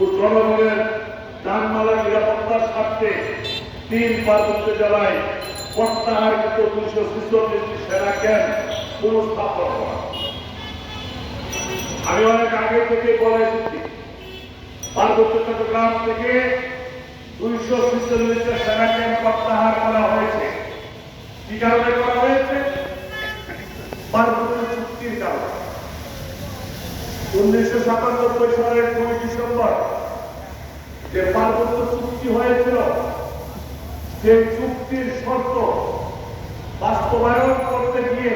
ও জনগণের যানমালা নিরাপত্তার স্বার্থে তিন পার্বত্য জেলায় প্রত্যাহারকৃত দুইশো ছেচল্লিশটি সেনা ক্যাম্প পুনঃস্থাপন করা। আমি অনেক আগে থেকে বলে এসেছি, পার্বত্য চট্টগ্রাম থেকে দুইশো ছেচল্লিশটা সেনা ক্যাম্প প্রত্যাহার করা হয়েছে। কি কারণে করা হয়েছে? পার্বত্য চুক্তির কারণে। উনিশশো সাতানব্বই সালের দুই ডিসেম্বর যে পার্বত্য চুক্তি হয়েছিল, যে চুক্তির শর্ত বাস্তবায়ন করতে গিয়ে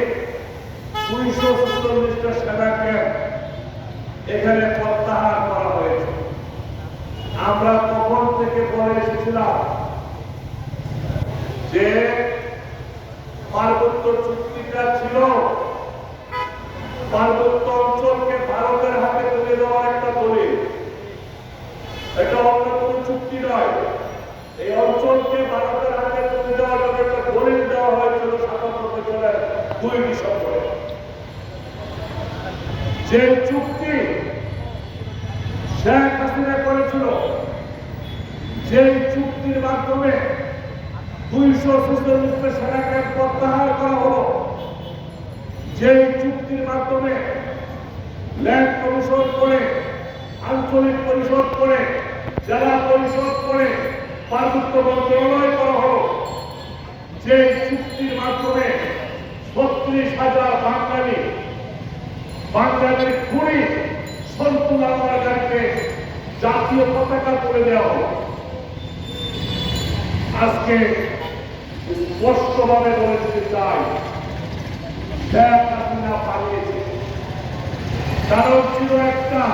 দুইশো চল্লিশটা সেনা এখানে প্রত্যাহার করা হয়েছে। আমরা তখন থেকে বলে এসেছিলাম যে পার্বত্য চুক্তিটা ছিল পার্বত্য অঞ্চলকে ভারতের হাতে তুলে দেওয়ার একটা দলিল এটা অন্য কোনো চুক্তি যে চুক্তি শেখ হাসিনা করেছিল যে চুক্তির মাধ্যমে দুইশো ছেচল্লিশটা সেনা ক্যাম্প প্রত্যাহার করা হলো। যে চুক্তির মাধ্যমে ল্যান্ড কমিশন করে, আঞ্চলিক পরিষদ করে পরিষদ করে পার্বত্য মন্ত্রণালয় করা হলো। যে চুক্তির মাধ্যমে ছত্রিশ হাজার বাঙালি, বাঙালির খুঁড়ি সন্তুল আমার জাতীয় পতাকা তুলে দেওয়া হলো। আজকে স্পষ্টভাবে বলে দিতে চাই শেখ পালিয়েছে। কারণ ছিল একটা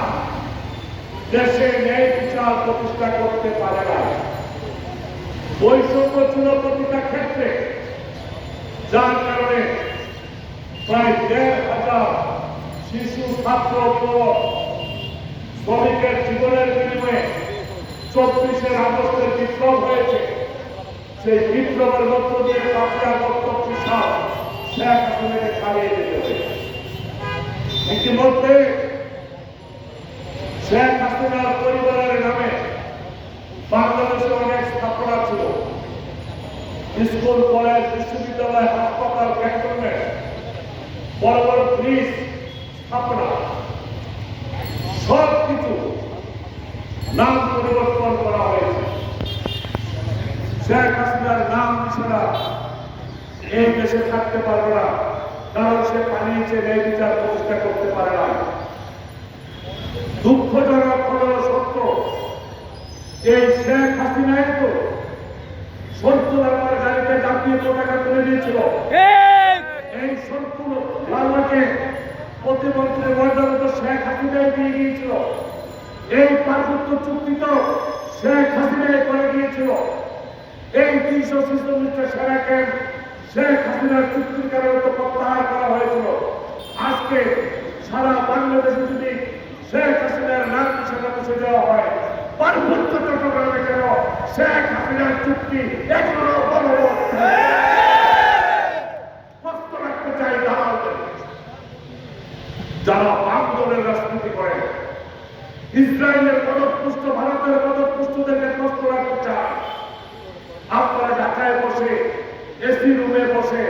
দেশে বিচার প্রতিষ্ঠা করতে পারে না। বৈষম্য ছিল প্রতিটা ক্ষেত্রে। যার কারণে প্রায় দেড় হাজার শিশু, ছাত্র শ্রমিকের জীবনের বিনিময়ে চব্বিশের আগস্টের বিপ্লব হয়েছে। সেই বিপ্লবের মধ্য দিয়ে আগস্ট চব্বিশ শেখ ইতিমধ্যে হাসিনার পরিবারের নামে বাংলাদেশে অনেক স্থাপনা ছিল। স্কুল, কলেজ, বিশ্ববিদ্যালয়, হাসপাতাল, ক্যান্টনমেন্ট বড় বড় ব্রিজ স্থাপনা। সব কিছু নাম পরিবর্তন করা হয়েছে। শেখ হাসিনার নাম ছাড়া এই দেশে থাকতে পারবে না, কারণ সে পালিয়েছে ন্যায় বিচার প্রতিষ্ঠা করতে পারে না দুঃখজনক এই শেখ হাসিনাই তো সত্তর আমার গাড়িতে জাতীয় পতাকা তুলে দিয়েছিল। এই সত্তর বাংলাকে প্রতিমন্ত্রীর মর্যাদা তো শেখ হাসিনাই দিয়ে গিয়েছিল এই পার্বত্য চুক্তি তো শেখ হাসিনাই করে গিয়েছিল এই তিনশো ছেচল্লিশটা সেনা ক্যাম্প শেখ হাসিনার চুক্তির কারণে তো প্রত্যাহার করা হয়েছিল। আজকে সারা বাংলাদেশে যদি শেখ হাসিনার নাম সেটা মুছে দেওয়া হয় পার্বত্য চট্টগ্রামে কেন শেখ হাসিনার চুক্তি এখনও বলবৎ প্রশ্ন রাখতে চাই দালালদের যারা বাংলাদেশের রাজনীতি করে, ইসরায়েলের পদপুষ্ট, ভারতের পদপুষ্টদেরকে প্রশ্ন রাখতে চায়। আপনারা ঢাকায় বসে এসি রুমে বসে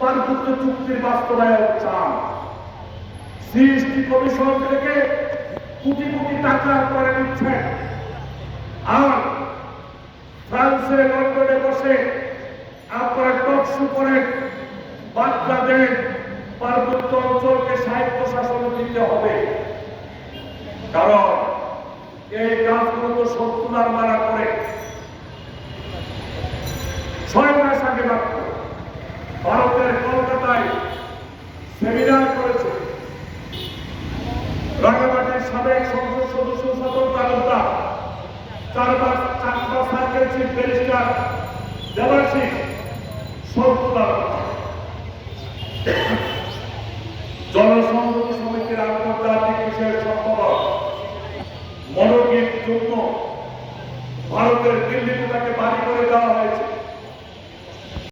পার্বত্য চুক্তির বাস্তবায়ন চান। সিএসটি কমিশন থেকে কোটি কোটি টাকা করে নিচ্ছেন। আর ফ্রান্সে লন্ডনে বসে আপনারা টকশু করেন বার্তা দেন পার্বত্য অঞ্চলকে সাহিত্য শাসন দিতে হবে। কারণ এই কাজগুলো তো সত্তর মারা করে ছয় মাস আগে মাত্র ভারতের দেবাশিস সত্তর জনসংহতি সমিতির আন্তর্জাতিক বিষয়ের সম্পাদক মনোগীত যুগ্ম ভারতের দিল্লিতে তাকে বাড়ি